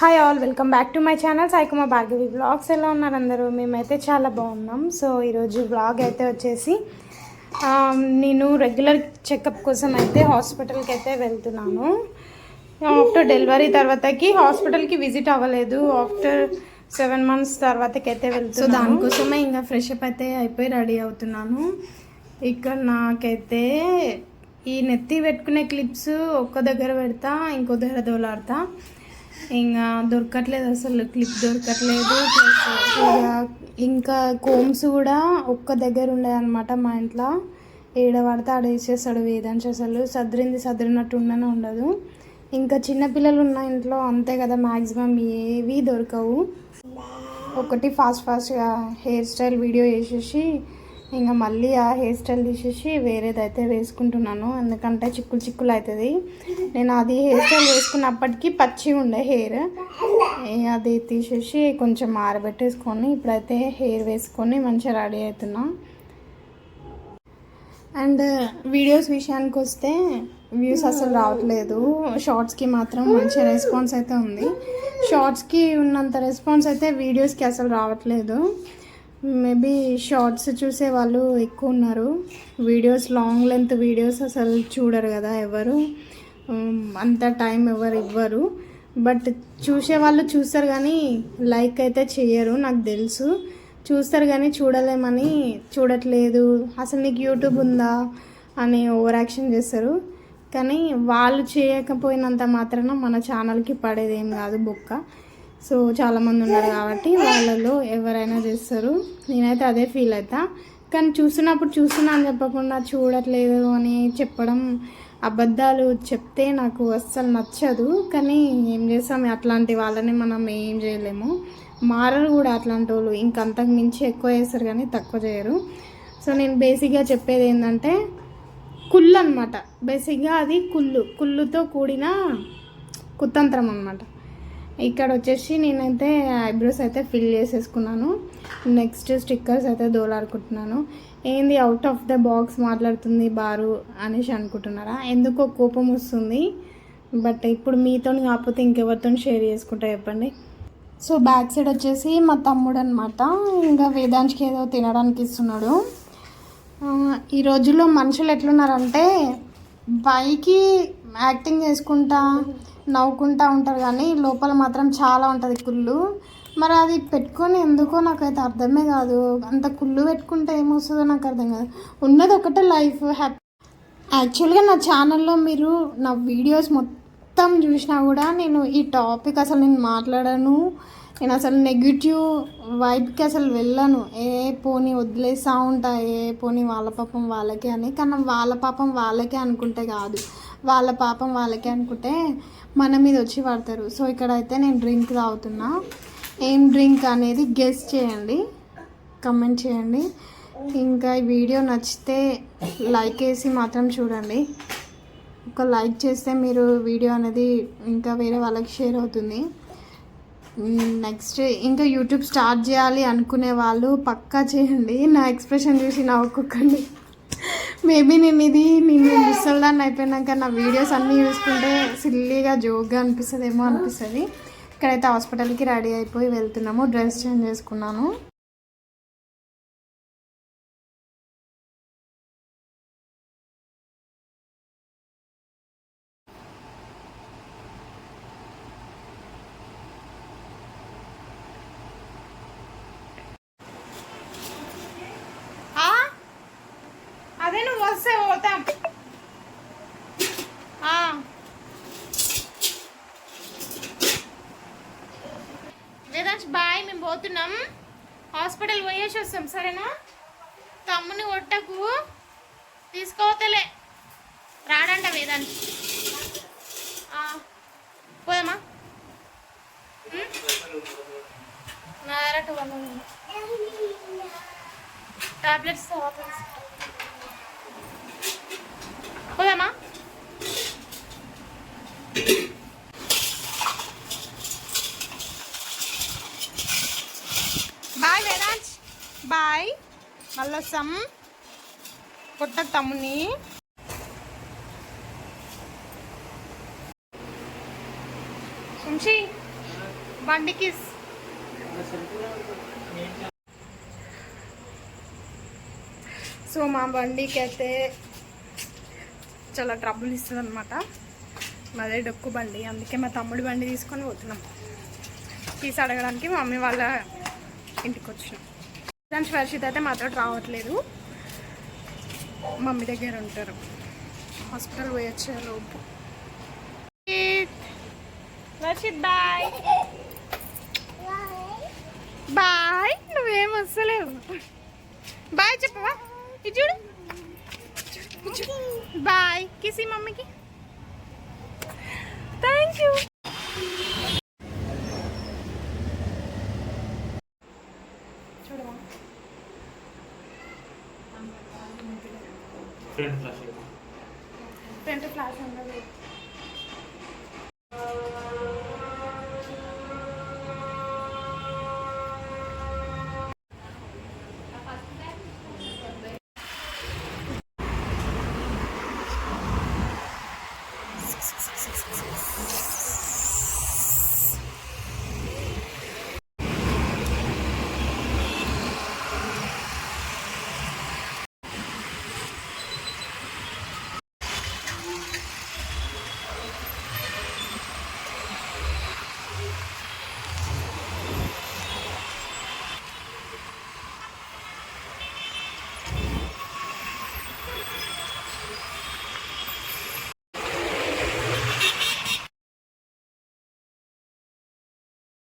Hi all welcome back to my channel సాయికుమ Bhargavi blogs ఎలా ఉన్నారు అందరూ? మేమైతే చాలా బాగున్నాం. సో ఈరోజు బ్లాగ్ అయితే వచ్చేసి నేను రెగ్యులర్ చెకప్ కోసం అయితే హాస్పిటల్కి అయితే వెళ్తున్నాను. ఆఫ్టర్ డెలివరీ తర్వాతకి హాస్పిటల్కి విజిట్ అవ్వలేదు. ఆఫ్టర్ సెవెన్ మంత్స్ తర్వాతకి అయితే వెళ్తున్నాను. సో దానికోసమే ఇంకా ఫ్రెష్ అప్ అయితే అయిపోయి రెడీ అవుతున్నాను. ఇక్కడ నాకైతే ఈ నెత్తి పెట్టుకునే క్లిప్స్ ఒక్క దగ్గర పెడతా ఇంకో దగ్గర దోలాడతా. ఇంకా దొరకట్లేదు అసలు క్లిప్ దొరకట్లేదు. ప్లస్ ఇంకా కోమ్స్ కూడా ఒక్క దగ్గర ఉండేది అనమాట మా ఇంట్లో. ఏడ పడితే ఆడ వేసేస్తాడు వేదాంశ అసలు. సదిరింది సదిరినట్టు ఉండనే ఉండదు. ఇంకా చిన్నపిల్లలు ఉన్న ఇంట్లో అంతే కదా మ్యాక్సిమం ఏవి దొరకవు. ఒకటి ఫాస్ట్ ఫాస్ట్గా హెయిర్ స్టైల్ వీడియో వేసేసి ఇంకా మళ్ళీ ఆ హెయిర్ స్టైల్ తీసేసి వేరేదైతే వేసుకుంటున్నాను. ఎందుకంటే చిక్కులు చిక్కులు అవుతుంది నేను అది హెయిర్ స్టైల్ వేసుకున్నప్పటికీ పచ్చి ఉండే హెయిర్. అది తీసేసి కొంచెం ఆరబెట్టేసుకొని ఇప్పుడైతే హెయిర్ వేసుకొని మంచిగా రెడీ అవుతున్నా. అండ్ వీడియోస్ విషయానికి వస్తే వ్యూస్ అసలు రావట్లేదు. షార్ట్స్కి మాత్రం మంచి రెస్పాన్స్ అయితే ఉంది. షార్ట్స్కి ఉన్నంత రెస్పాన్స్ అయితే వీడియోస్కి అసలు రావట్లేదు. మేబీ షార్ట్స్ చూసే వాళ్ళు ఎక్కువ ఉన్నారు. వీడియోస్ లాంగ్ లెంత్ వీడియోస్ అసలు చూడరు కదా ఎవరు. అంత టైం ఎవరు ఇవ్వరు. బట్ చూసే వాళ్ళు చూస్తారు కానీ లైక్ అయితే చేయరు నాకు తెలుసు. చూస్తారు కానీ చూడలేమని చూడట్లేదు. అసలు నీకు యూట్యూబ్ ఉందా అని ఓవర్ యాక్షన్ చేస్తారు. కానీ వాళ్ళు చేయకపోయినంత మాత్రాన మన ఛానల్కి పడేది ఏం కాదు బొక్క. సో చాలామంది ఉన్నారు కాబట్టి వాళ్ళలో ఎవరైనా చేస్తారు. నేనైతే అదే ఫీల్ అవుతా కానీ చూస్తున్నప్పుడు చూస్తున్నా అని చెప్పకుండా చూడట్లేదు అని చెప్పడం అబద్ధాలు చెప్తే నాకు అస్సలు నచ్చదు. కానీ ఏం చేస్తాం? అట్లాంటి వాళ్ళని మనం ఏం చేయలేము. మారరు కూడా అట్లాంటి వాళ్ళు. ఇంకంతకు మించి ఎక్కువ చేస్తారు కానీ తక్కువ చేయరు. సో నేను బేసిక్గా చెప్పేది ఏంటంటే కుళ్ళు అనమాట బేసిక్గా అది కుళ్ళు. కుళ్ళుతో కూడిన కుతంత్రం అనమాట. ఇక్కడ వచ్చేసి నేనైతే ఐబ్రోస్ అయితే ఫిల్ చేసేసుకున్నాను. నెక్స్ట్ స్టిక్కర్స్ అయితే దోలాడుకుంటున్నాను. ఏంది అవుట్ ఆఫ్ ద బాక్స్ మాట్లాడుతుంది బారు అనేసి అనుకుంటున్నారా? ఎందుకో కోపం వస్తుంది. బట్ ఇప్పుడు మీతో కాకపోతే ఇంకెవరితో షేర్ చేసుకుంటా చెప్పండి. సో బ్యాక్ సైడ్ వచ్చేసి మా తమ్ముడు అనమాట ఇంకా వేదాంశ్కి ఏదో తినడానికి ఇస్తున్నాడు. ఈ రోజుల్లో మనుషులు ఎట్లున్నారంటే పైకి యాక్టింగ్ చేసుకుంటా నవ్వుకుంటూ ఉంటారు కానీ లోపల మాత్రం చాలా ఉంటుంది కుళ్ళు. మరి అది పెట్టుకొని ఎందుకో నాకైతే అర్థమే కాదు. అంత కుళ్ళు పెట్టుకుంటే ఏమొస్తుందో నాకు అర్థం కాదు. ఉన్నది ఒకటే లైఫ్ హ్యాపీ. యాక్చువల్గా నా ఛానల్లో మీరు నా వీడియోస్ మొత్తం చూసినా కూడా నేను ఈ టాపిక్ అసలు నేను మాట్లాడాను. నేను అసలు నెగిటివ్ వైబ్కి అసలు వెళ్ళను. ఏ పోనీ వదిలేస్తూ ఉంటా ఏ పోనీ వాళ్ళ పాపం వాళ్ళకే అని. కానీ వాళ్ళ పాపం వాళ్ళకే అనుకుంటే కాదు. వాళ్ళ పాపం వాళ్ళకే అనుకుంటే మన మీద వచ్చి పడతారు. సో ఇక్కడైతే నేను డ్రింక్ తాగుతున్నా. ఏం డ్రింక్ అనేది గెస్ చేయండి. కమెంట్ చేయండి. ఇంకా ఈ వీడియో నచ్చితే లైక్ వేసి మాత్రం చూడండి. ఒక లైక్ చేస్తే మీరు వీడియో అనేది ఇంకా వేరే వాళ్ళకి షేర్ అవుతుంది. నెక్స్ట్ ఇంకా యూట్యూబ్ స్టార్ట్ చేయాలి అనుకునే వాళ్ళు పక్కా చేయండి. నా ఎక్స్ప్రెషన్ చూసి నవ్వుకోకండి. మేబీ నేను ఇది నేను ముసల్దాన్ని అయిపోయినాక నా వీడియోస్ అన్నీ చూసుకుంటే సిల్లీగా జోక్గా అనిపిస్తుందేమో అనిపిస్తుంది. ఇక్కడైతే హాస్పిటల్కి రెడీ అయిపోయి వెళ్తున్నాము డ్రెస్ చేంజ్ చేసుకున్నాను అదే నువ్వు వస్తే పోతాం. వేదాంశ్ బాయ్ మేము పోతున్నాం. హాస్పిటల్ పోయేసి వస్తాం సరేనా? తమ్ముని కొట్టకు. తీసుకోవతలే. రాడంట వేదాంశ్. ఆ, పోదామా? నా దగ్గర టాబ్లెట్స్ టాబ్లెట్స్ పోదామా బాయ్ వేదాంశ్ బాయ్ మళ్ళీ వస్తాం తమ్ముని. వంశీ బండికి సో మా బండికి అయితే చాలా ట్రబుల్ ఇస్తుంది అనమాట మాదే డొక్కు బండి అందుకే మా తమ్ముడి బండి తీసుకొని పోతున్నాం. తీసి అడగడానికి మా మమ్మీ వాళ్ళ ఇంటికి వచ్చినాం దాని వర్షిత్ అయితే మాతో రావట్లేదు. మమ్మీ దగ్గర ఉంటారు. హాస్పిటల్ పోయి వచ్చే లోపు వర్షిత్ బాయ్. బాయ్ నువ్వేం వస్తలేవు బాయ్ చెప్పవా? ఇది చూడు. బాయ్ కిసి మమ్మీకి. థ్యాంక్ యూ గంట క్లాస్ ఉండదు